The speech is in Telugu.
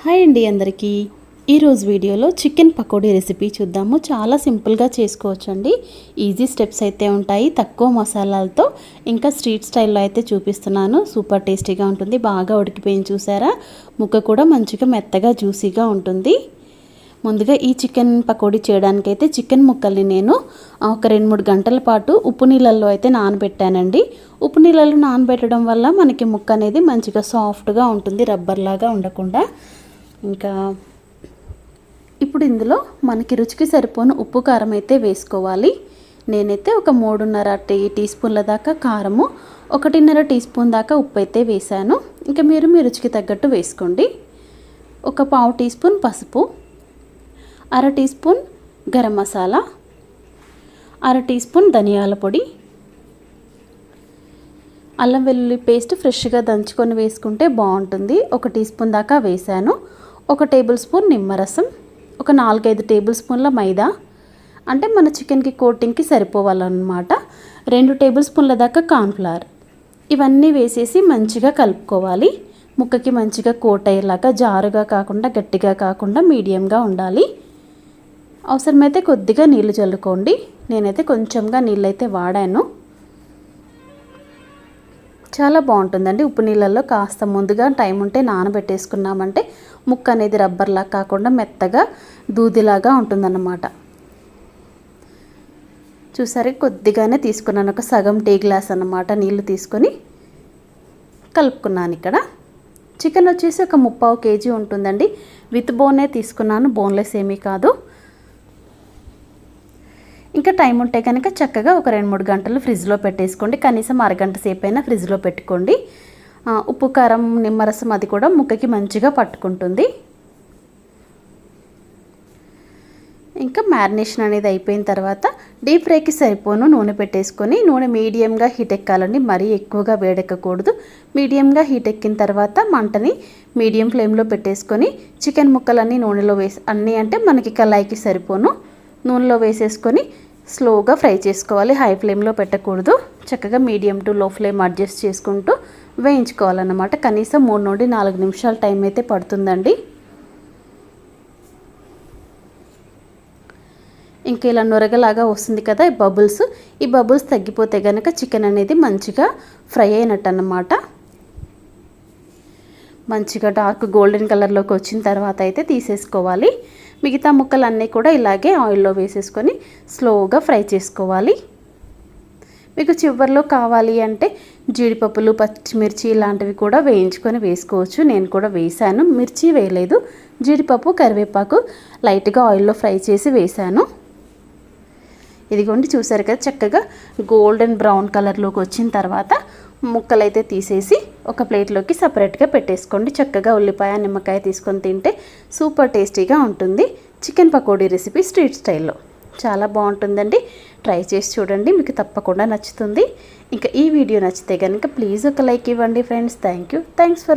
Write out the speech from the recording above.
హాయ్ అండి అందరికీ. ఈరోజు వీడియోలో చికెన్ పకోడీ రెసిపీ చూద్దాము. చాలా సింపుల్గా చేసుకోవచ్చండి. ఈజీ స్టెప్స్ అయితే ఉంటాయి తక్కువ మసాలాలతో. ఇంకా స్ట్రీట్ స్టైల్లో అయితే చూపిస్తున్నాను. సూపర్ టేస్టీగా ఉంటుంది. బాగా ఉడికిపోయింది చూసారా? ముక్క కూడా మంచిగా మెత్తగా జ్యూసీగా ఉంటుంది. ముందుగా ఈ చికెన్ పకోడీ చేయడానికైతే చికెన్ ముక్కల్ని నేను ఒక రెండు మూడు గంటల పాటు ఉప్పు నీళ్ళల్లో అయితే నానబెట్టానండి. ఉప్పు నీళ్ళలో నానబెట్టడం వల్ల మనకి ముక్క అనేది మంచిగా సాఫ్ట్గా ఉంటుంది రబ్బర్లాగా ఉండకుండా. ఇంకా ఇప్పుడు ఇందులో మనకి రుచికి సరిపోను ఉప్పు కారం అయితే వేసుకోవాలి. నేనైతే ఒక మూడున్నర టీ టీ స్పూన్ల దాకా కారము ఒకటిన్నర టీ స్పూన్ దాకా ఉప్పు అయితే వేశాను. ఇంకా మీరు మీ రుచికి తగ్గట్టు వేసుకోండి. ఒక పావు టీ స్పూన్ పసుపు అర టీ స్పూన్ గరం మసాలా అర టీ స్పూన్ ధనియాల పొడి అల్లం వెల్లుల్లి పేస్ట్ ఫ్రెష్గా దంచుకొని వేసుకుంటే బాగుంటుంది. ఒక టీ స్పూన్ దాకా వేసాను ఒక టేబుల్ స్పూన్ నిమ్మరసం ఒక నాలుగైదు టేబుల్ స్పూన్ల మైదా. అంటే మన చికెన్కి కోటింగ్కి సరిపోవాలన్నమాట. రెండు టేబుల్ స్పూన్ల దాకా కార్న్ఫ్లవర్. ఇవన్నీ వేసేసి మంచిగా కలుపుకోవాలి. ముక్కకి మంచిగా కోట్ అయ్యేలాగా జారుగా కాకుండా గట్టిగా కాకుండా మీడియంగా ఉండాలి. అవసరమైతే కొద్దిగా నీళ్ళు చల్లుకోండి. నేనైతే కొంచెంగా నీళ్ళు అయితే వాడాను. చాలా బాగుంటుందండి. ఉప్పు నీళ్ళల్లో కాస్త ముందుగా టైం ఉంటే నానబెట్టేసుకున్నామంటే ముక్క అనేది రబ్బర్లా కాకుండా మెత్తగా దూదిలాగా ఉంటుందన్నమాట. చూసారు? కొద్దిగానే తీసుకున్నాను. ఒక సగం టీ గ్లాస్ అన్నమాట నీళ్ళు తీసుకొని కలుపుకున్నాను ఇక్కడ. చికెన్ వచ్చేసి ఒక ముప్పావు కేజీ ఉంటుందండి. విత్ బోనే తీసుకున్నాను. బోన్లెస్ ఏమీ కాదు. ఇంకా టైం ఉంటే కనుక చక్కగా ఒక రెండు మూడు గంటలు ఫ్రిడ్జ్లో పెట్టేసుకోండి. కనీసం అరగంట సేపు అయినా ఫ్రిడ్జ్లో పెట్టుకోండి. ఉప్పు కారం నిమ్మరసం అది కూడా ముక్కకి మంచిగా పట్టుకుంటుంది. ఇంకా మ్యారినేషన్ అనేది అయిపోయిన తర్వాత డీప్ ఫ్రైకి సరిపోను నూనె పెట్టేసుకొని నూనె మీడియంగా హీట్ ఎక్కాలండి మరీ ఎక్కువగా వేడెక్కకూడదు. మీడియంగా హీట్ ఎక్కిన తర్వాత మంటని మీడియం ఫ్లేమ్లో పెట్టేసుకొని చికెన్ ముక్కలన్నీ నూనెలో వేసి అన్నీ అంటే మనకి కళాయికి సరిపోను. నూనెలో వేసేసుకొని స్లోగా ఫ్రై చేసుకోవాలి. హై ఫ్లేమ్లో పెట్టకూడదు. చక్కగా medium to low flame adjust చేసుకుంటూ వేయించుకోవాలన్నమాట. కనీసం మూడు నుండి నాలుగు నిమిషాల టైం అయితే పడుతుందండి. ఇంకా ఇలా నొరగలాగా వస్తుంది కదా ఈ బబుల్స్. ఈ బబుల్స్ తగ్గిపోతే కనుక చికెన్ అనేది మంచిగా ఫ్రై అయినట్టు అన్నమాట మంచిగా డార్క్ గోల్డెన్ కలర్లోకి వచ్చిన తర్వాత అయితే తీసేసుకోవాలి. మిగతా ముక్కలన్నీ కూడా ఇలాగే ఆయిల్లో వేసేసుకొని స్లోగా ఫ్రై చేసుకోవాలి. మీకు చివరిలో కావాలి అంటే జీడిపప్పులు పచ్చిమిర్చి ఇలాంటివి కూడా వేయించుకొని వేసుకోవచ్చు. నేను కూడా వేసాను మిర్చి వేయలేదు. జీడిపప్పు కరివేపాకు లైట్గా ఆయిల్లో ఫ్రై చేసి వేసాను ఇదిగోండి చూసారు కదా చక్కగా గోల్డెన్ బ్రౌన్ కలర్లోకి వచ్చిన తర్వాత ముక్కలైతే తీసేసి ఒక ప్లేట్లోకి సపరేట్గా పెట్టేసుకోండి. చక్కగా ఉల్లిపాయ నిమ్మకాయ తీసుకొని తింటే సూపర్ టేస్టీగా ఉంటుంది. చికెన్ పకోడీ రెసిపీ స్ట్రీట్ స్టైల్లో. చాలా బాగుంటుందండి. ట్రై చేసి చూడండి. మీకు తప్పకుండా నచ్చుతుంది. ఇంకా ఈ వీడియో నచ్చితే కనుక ప్లీజ్ ఒక లైక్ ఇవ్వండి friends. Thank you. Thanks for